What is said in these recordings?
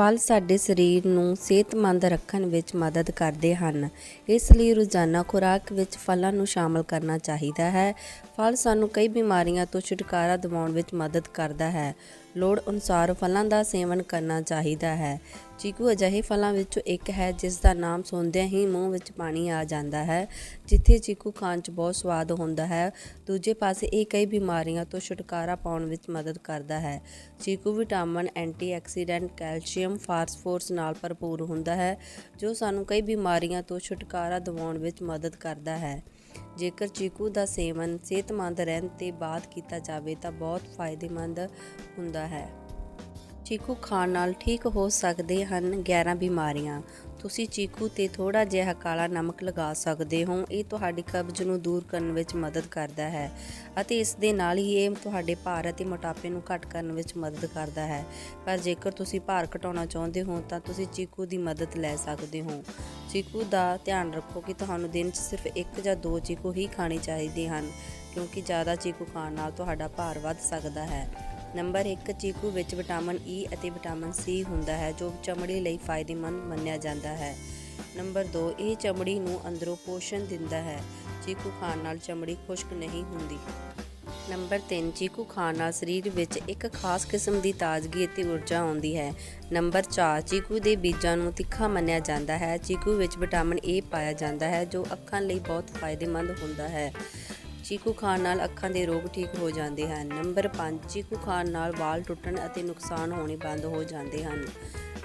ਫਲ ਸਾਡੇ ਸਰੀਰ ਨੂੰ ਸਿਹਤਮੰਦ ਰੱਖਣ ਵਿੱਚ ਮਦਦ ਕਰਦੇ ਹਨ। ਇਸ ਲਈ ਰੋਜ਼ਾਨਾ ਖੁਰਾਕ ਵਿੱਚ ਫਲਾਂ ਨੂੰ ਸ਼ਾਮਲ ਕਰਨਾ ਚਾਹੀਦਾ ਹੈ। ਫਲ ਸਾਨੂੰ ਕਈ ਬਿਮਾਰੀਆਂ ਤੋਂ ਛੁਟਕਾਰਾ ਦਿਵਾਉਣ ਵਿੱਚ ਮਦਦ ਕਰਦਾ ਹੈ। ਲੋੜ ਅਨੁਸਾਰ ਫਲਾਂ ਦਾ ਸੇਵਨ ਕਰਨਾ ਚਾਹੀਦਾ ਹੈ। ਚੀਕੂ ਅਜਿਹੇ ਫਲਾਂ ਵਿੱਚੋਂ ਇੱਕ ਹੈ, ਜਿਸ ਦਾ ਨਾਮ ਸੁਣਦਿਆਂ ਹੀ ਮੂੰਹ ਵਿੱਚ ਪਾਣੀ ਆ ਜਾਂਦਾ ਹੈ, ਜਿੱਥੇ ਚੀਕੂ ਖਾਣ 'ਚ ਬਹੁਤ ਸਵਾਦ ਹੁੰਦਾ ਹੈ। ਦੂਜੇ ਪਾਸੇ ਇਹ ਕਈ ਬਿਮਾਰੀਆਂ ਤੋਂ ਛੁਟਕਾਰਾ ਪਾਉਣ ਵਿੱਚ ਮਦਦ ਕਰਦਾ ਹੈ। ਚੀਕੂ ਵਿਟਾਮਿਨ, ਐਂਟੀਆਕਸੀਡੈਂਟ, ਕੈਲਸ਼ੀਅਮ, ਫਾਸਫੋਰਸ ਨਾਲ ਭਰਪੂਰ ਹੁੰਦਾ ਹੈ, ਜੋ ਸਾਨੂੰ ਕਈ ਬਿਮਾਰੀਆਂ ਤੋਂ ਛੁਟਕਾਰਾ ਦਿਵਾਉਣ ਵਿੱਚ ਮਦਦ ਕਰਦਾ ਹੈ। ਜੇਕਰ ਚੀਕੂ ਦਾ ਸੇਵਨ ਸਿਹਤਮੰਦ ਰਹਿਣ ਤੇ ਬਾਅਦ ਕੀਤਾ ਜਾਵੇ ਤਾਂ ਬਹੁਤ ਫਾਇਦੇਮੰਦ ਹੁੰਦਾ ਹੈ। ਚੀਕੂ ਖਾਣ ਨਾਲ ਠੀਕ ਹੋ ਸਕਦੇ ਹਨ 11 ਬਿਮਾਰੀਆਂ। ਤੁਸੀਂ ਚੀਕੂ ਤੇ ਥੋੜਾ ਜਿਹਾ ਕਾਲਾ ਨਮਕ ਲਗਾ ਸਕਦੇ ਹੋ। ਇਹ ਤੁਹਾਡੀ ਕਬਜ਼ ਨੂੰ ਦੂਰ ਕਰਨ ਵਿੱਚ ਮਦਦ ਕਰਦਾ ਹੈ ਅਤੇ ਇਸ ਦੇ ਨਾਲ ਹੀ ਇਹ ਤੁਹਾਡੇ ਭਾਰ ਅਤੇ ਮੋਟਾਪੇ ਨੂੰ ਘੱਟ ਕਰਨ ਵਿੱਚ ਮਦਦ ਕਰਦਾ ਹੈ। ਪਰ ਜੇਕਰ ਤੁਸੀਂ ਭਾਰ ਘਟਾਉਣਾ ਚਾਹੁੰਦੇ ਹੋ ਤਾਂ ਤੁਸੀਂ ਚੀਕੂ ਦੀ ਮਦਦ ਲੈ ਸਕਦੇ ਹੋ। ਚੀਕੂ ਦਾ ਧਿਆਨ ਰੱਖੋ ਕਿ ਤੁਹਾਨੂੰ ਦਿਨ 'ਚ ਸਿਰਫ ਇੱਕ ਜਾਂ ਦੋ ਚੀਕੂ ਹੀ ਖਾਣੇ ਚਾਹੀਦੇ ਹਨ, ਕਿਉਂਕਿ ਜ਼ਿਆਦਾ ਚੀਕੂ ਖਾਣ ਨਾਲ ਤੁਹਾਡਾ ਭਾਰ ਵੱਧ ਸਕਦਾ ਹੈ। ਨੰਬਰ 1 ਚੀਕੂ ਵਿੱਚ ਵਿਟਾਮਿਨ ਈ ਅਤੇ ਵਿਟਾਮਿਨ ਸੀ ਹੁੰਦਾ ਹੈ, ਜੋ ਚਮੜੀ ਲਈ ਫਾਇਦੇਮੰਦ ਮੰਨਿਆ ਜਾਂਦਾ ਹੈ। ਨੰਬਰ 2 ਇਹ ਚਮੜੀ ਨੂੰ ਅੰਦਰੋਂ ਪੋਸ਼ਣ ਦਿੰਦਾ ਹੈ। ਚੀਕੂ ਖਾਣ ਨਾਲ ਚਮੜੀ ਖੁਸ਼ਕ ਨਹੀਂ ਹੁੰਦੀ। ਨੰਬਰ 3 ਚੀਕੂ ਖਾਣ ਨਾਲ ਸਰੀਰ ਵਿੱਚ ਇੱਕ ਖਾਸ ਕਿਸਮ ਦੀ ਤਾਜ਼ਗੀ ਅਤੇ ਊਰਜਾ ਆਉਂਦੀ ਹੈ। ਨੰਬਰ 4 ਚੀਕੂ ਦੇ ਬੀਜਾਂ ਨੂੰ ਤਿੱਖਾ ਮੰਨਿਆ ਜਾਂਦਾ ਹੈ। ਚੀਕੂ ਵਿੱਚ ਵਿਟਾਮਿਨ ਏ ਪਾਇਆ ਜਾਂਦਾ ਹੈ, ਜੋ ਅੱਖਾਂ ਲਈ ਬਹੁਤ ਫਾਇਦੇਮੰਦ ਹੁੰਦਾ ਹੈ। ਚੀਕੂ ਖਾਣ ਨਾਲ ਅੱਖਾਂ ਦੇ ਰੋਗ ਠੀਕ ਹੋ ਜਾਂਦੇ ਹਨ। ਨੰਬਰ 5 ਚੀਕੂ ਖਾਣ ਨਾਲ ਵਾਲ ਟੁੱਟਣ ਅਤੇ ਨੁਕਸਾਨ ਹੋਣੇ ਬੰਦ ਹੋ ਜਾਂਦੇ ਹਨ।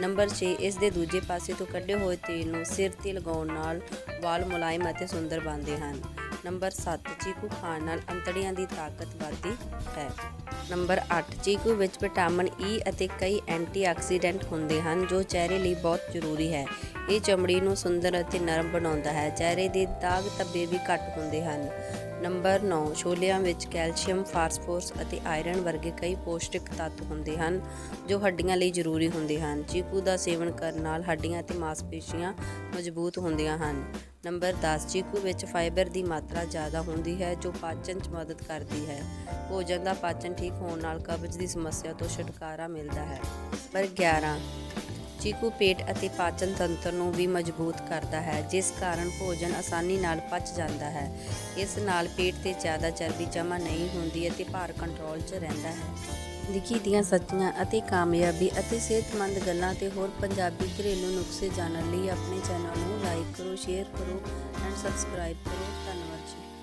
ਨੰਬਰ 6 ਇਸ ਦੇ ਦੂਜੇ ਪਾਸੇ ਤੋਂ ਕੱਢੇ ਹੋਏ ਤੇਲ ਨੂੰ ਸਿਰ ਤੇ ਲਗਾਉਣ ਨਾਲ ਵਾਲ ਮੁਲਾਇਮ ਅਤੇ ਸੁੰਦਰ ਬਣਦੇ ਹਨ। ਨੰਬਰ 7 ਚੀਕੂ ਖਾਣ ਨਾਲ ਅੰਤੜੀਆਂ ਦੀ ਤਾਕਤ ਵਧਦੀ ਹੈ। ਨੰਬਰ 8 ਚੀਕੂ ਵਿੱਚ ਵਿਟਾਮਿਨ ਈ ਅਤੇ ਕਈ ਐਂਟੀਆਕਸੀਡੈਂਟ ਹੁੰਦੇ ਹਨ ਜੋ ਚਿਹਰੇ ਲਈ ਬਹੁਤ ਜ਼ਰੂਰੀ ਹੈ। ਇਹ ਚਮੜੀ ਨੂੰ ਸੁੰਦਰ ਅਤੇ ਨਰਮ ਬਣਾਉਂਦਾ ਹੈ। ਚਿਹਰੇ ਦੇ ਦਾਗ ਧੱਬੇ ਵੀ ਘੱਟ ਹੁੰਦੇ ਹਨ। ਨੰਬਰ 9 ਛੋਲਿਆਂ ਵਿੱਚ ਕੈਲਸ਼ੀਅਮ, ਫਾਸਫੋਰਸ ਅਤੇ ਆਇਰਨ ਵਰਗੇ ਕਈ ਪੌਸ਼ਟਿਕ ਤੱਤ ਹੁੰਦੇ ਹਨ ਜੋ ਹੱਡੀਆਂ ਲਈ ਜ਼ਰੂਰੀ ਹੁੰਦੇ ਹਨ। ਚੀਕੂ ਦਾ ਸੇਵਨ ਕਰਨ ਨਾਲ ਹੱਡੀਆਂ ਅਤੇ ਮਾਸਪੇਸ਼ੀਆਂ ਮਜ਼ਬੂਤ ਹੁੰਦੀਆਂ ਹਨ। ਨੰਬਰ 10 ਚੀਕੂ ਵਿੱਚ ਫਾਈਬਰ ਦੀ ਮਾਤਰਾ ਜ਼ਿਆਦਾ ਹੁੰਦੀ ਹੈ, ਜੋ ਪਾਚਨ 'ਚ ਮਦਦ ਕਰਦੀ ਹੈ। ਭੋਜਨ ਦਾ ਪਾਚਨ ਠੀਕ ਹੋਣ ਨਾਲ ਕਬਜ਼ ਦੀ ਸਮੱਸਿਆ ਤੋਂ ਛੁਟਕਾਰਾ ਮਿਲਦਾ ਹੈ। ਪਰ 11 ਚੀਕੂ ਪੇਟ ਅਤੇ ਪਾਚਨ ਤੰਤਰ ਨੂੰ ਵੀ ਮਜ਼ਬੂਤ ਕਰਦਾ ਹੈ, ਜਿਸ ਕਾਰਨ ਭੋਜਨ ਆਸਾਨੀ ਨਾਲ ਪਚ ਜਾਂਦਾ ਹੈ। ਇਸ ਨਾਲ ਪੇਟ ਤੇ ਜ਼ਿਆਦਾ ਚਰਬੀ ਜਮ੍ਹਾਂ ਨਹੀਂ ਹੁੰਦੀ ਅਤੇ ਭਾਰ ਕੰਟਰੋਲ 'ਚ ਰਹਿੰਦਾ ਹੈ। ਲਿਖੀ ਦੀਆਂ ਸੱਚੀਆਂ ਅਤੇ ਕਾਮਯਾਬੀ ਅਤੇ ਸਿਹਤਮੰਦ ਗੱਲਾਂ ਤੇ ਹੋਰ ਪੰਜਾਬੀ ਘਰੇਲੂ ਨੁਸਖੇ ਜਾਣਨ ਲਈ ਆਪਣੇ ਚੈਨਲ ਨੂੰ ਕਰੋ ਸ਼ੇਅਰ ਕਰੋ ਐਂਡ ਸਬਸਕ੍ਰਾਈਬ ਕਰੋ। ਧੰਨਵਾਦ ਜੀ।